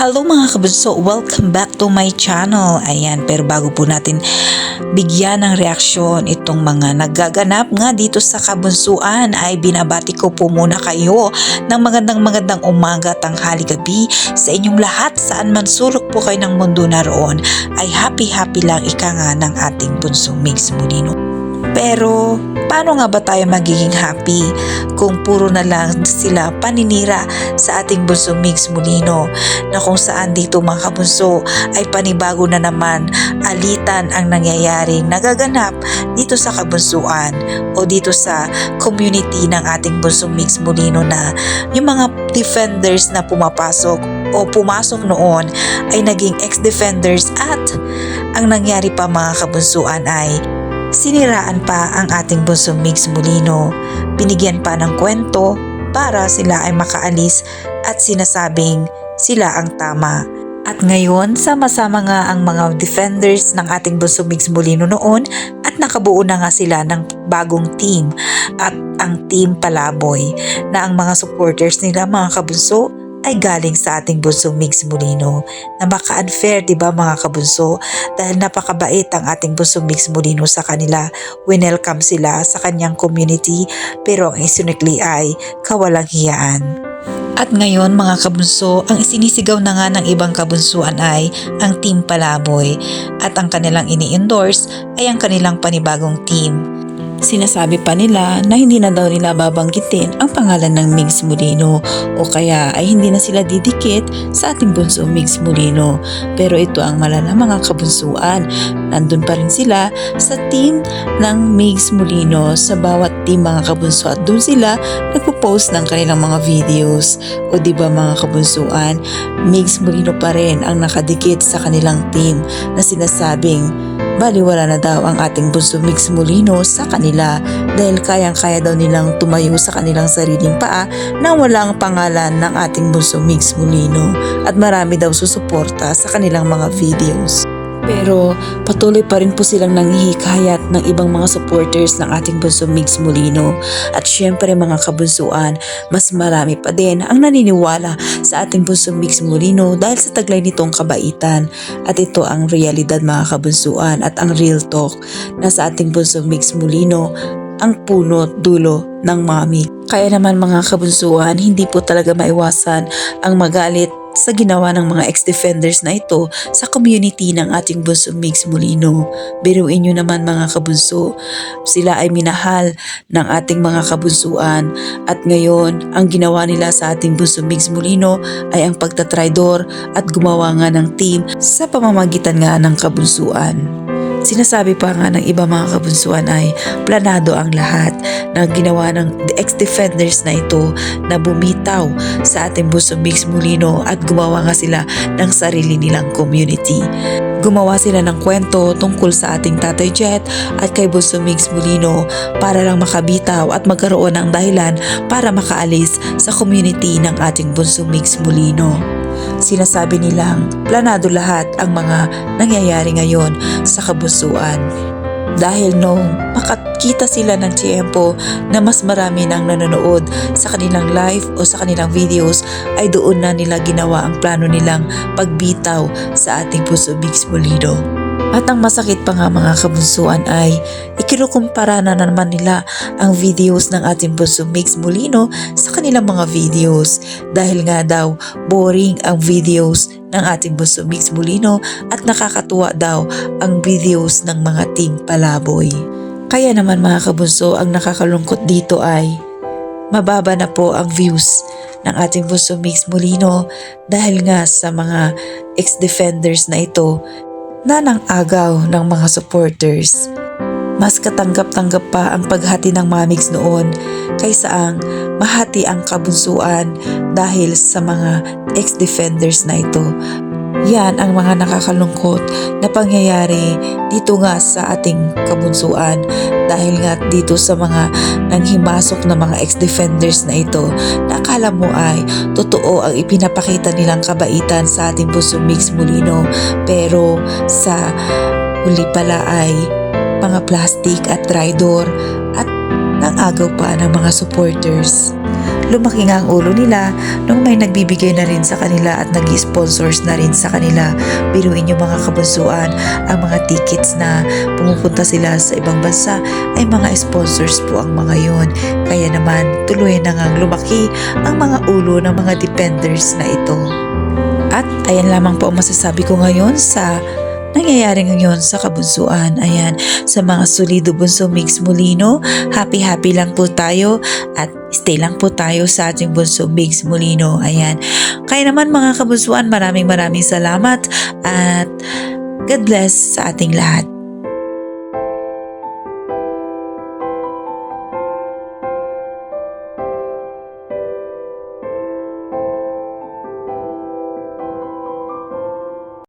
Hello mga kabunso, welcome back to my channel. Ayan, pero bago po natin bigyan ng reaksyon itong mga nagaganap nga dito sa kabunsuan ay binabati ko po muna kayo ng magandang magandang umaga, tanghali, gabi sa inyong lahat saan man sulok po kayo ng mundo naroon ay happy happy lang ika nga ng ating bunsong Migs Molino. Pero paano nga ba tayo magiging happy kung puro na lang sila paninira sa ating bunso Migs Molino na kung saan dito mga kabunso ay panibago na naman alitan ang nangyayari nagaganap dito sa kabunsuan o dito sa community ng ating bunso Migs Molino na yung mga defenders na pumapasok o pumasok noon ay naging ex-defenders at ang nangyari pa mga kabunsuan ay Siniraan pa ang ating bunso Migs Molino. Binigyan pa ng kwento para sila ay makaalis at sinasabing sila ang tama. At ngayon, sama-sama nga ang mga defenders ng ating bunso Migs Molino noon at nakabuo na nga sila ng bagong team at ang team Palaboy na ang mga supporters nila mga kabunso ay galing sa ating bunsong Migs Molino na maka-unfair, di ba mga kabunso? Dahil napakabait ang ating bunsong Migs Molino sa kanila. Winelcome sila sa kanyang community pero ang isinikli ay kawalang hiyaan. At ngayon mga kabunso, ang isinisigaw na nga ng ibang kabunsuan ay ang Team Palaboy at ang kanilang ini-endorse ay ang kanilang panibagong team. Sinasabi pa nila na hindi na daw nila babanggitin ang pangalan ng Migs Molino o kaya ay hindi na sila didikit sa ating bunso Migs Molino. Pero ito ang malala mga kabunsuan. Nandun pa rin sila sa team ng Migs Molino sa bawat team mga kabunso at doon sila nagpo-post ng kanilang mga videos. O di ba mga kabunsuan, Migs Molino pa rin ang nakadikit sa kanilang team na sinasabing baliwala na daw ang ating bunso Mix Molino sa kanila dahil kayang-kaya daw nilang tumayo sa kanilang sariling paa nang walang pangalan ng ating bunso Mix Molino at marami daw susuporta sa kanilang mga videos. Pero patuloy pa rin po silang nanghihikayat ng ibang mga supporters ng ating bunso Migs Molino. At syempre mga kabunsuan, mas marami pa din ang naniniwala sa ating bunso Migs Molino dahil sa taglay nitong kabaitan. At ito ang realidad mga kabunsuan at ang real talk na sa ating bunso Migs Molino ang puno dulo ng mami. Kaya naman mga kabunsuan, hindi po talaga maiwasan ang magalit sa ginawa ng mga ex-defenders na ito sa community ng ating bunso Migs Molino. Biruin nyo naman mga kabunso, sila ay minahal ng ating mga kabunsuan at ngayon ang ginawa nila sa ating bunso Migs Molino ay ang pagtatraidor at gumawa nga ng team sa pamamagitan nga ng kabunsuan. Sinasabi pa nga ng iba mga kabunsuan ay planado ang lahat na ginawa ng ex-defenders na ito na bumitaw sa ating buso Mix Molino at gumawa nga sila ng sarili nilang community. Gumawa sila ng kwento tungkol sa ating Tatay Jet at kay Buso Mix Molino para lang makabitaw at magkaroon ng dahilan para makaalis sa community ng ating Bunso Mix Molino. Sinasabi nilang planado lahat ang mga nangyayari ngayon sa kabusuan. Dahil nung makakita sila ng tiyempo na mas marami nang nanonood sa kanilang live o sa kanilang videos ay doon na nila ginawa ang plano nilang pagbitaw sa ating puso Bigs Molino. At ang masakit pa nga mga kabunsuan ay ikinukumpara na naman nila ang videos ng ating bunso Mix Molino sa kanilang mga videos dahil nga daw boring ang videos ng ating bunso Mix Molino at nakakatuwa daw ang videos ng mga team Palaboy. Kaya naman mga kabunso ang nakakalungkot dito ay mababa na po ang views ng ating bunso Mix Molino dahil nga sa mga ex-defenders na ito na nang agaw ng mga supporters. Mas katanggap-tanggap pa ang paghati ng mamigs noon kaysa ang mahati ang kabunsuan dahil sa mga ex-defenders na ito. Yan ang mga nakakalungkot na pangyayari dito nga sa ating kabunsuan dahil nga dito sa mga nanghimasok na mga ex-defenders na ito na akala mo ay totoo ang ipinapakita nilang kabaitan sa ating bunso Mix Molino pero sa huli pala ay mga plastic at traidor at nangagaw pa ng mga supporters. Lumaki nga ang ulo nila nung may nagbibigay na rin sa kanila at nag sponsors na rin sa kanila. Biruin yung mga kabunsuan, ang mga tickets na pumupunta sila sa ibang bansa ay mga sponsors po ang mga yon. Kaya naman tuloy na ngang lumaki ang mga ulo ng mga dependers na ito. At ayan lamang po ang masasabi ko ngayon sa nangyayari ngayon sa kabunsuan. Ayan, sa mga solido bunso mix mulino, happy-happy lang po tayo at stay lang po tayo sa ating bunso mix mulino. Ayan. Kaya naman mga kabunsuan, maraming maraming salamat at God bless sa ating lahat.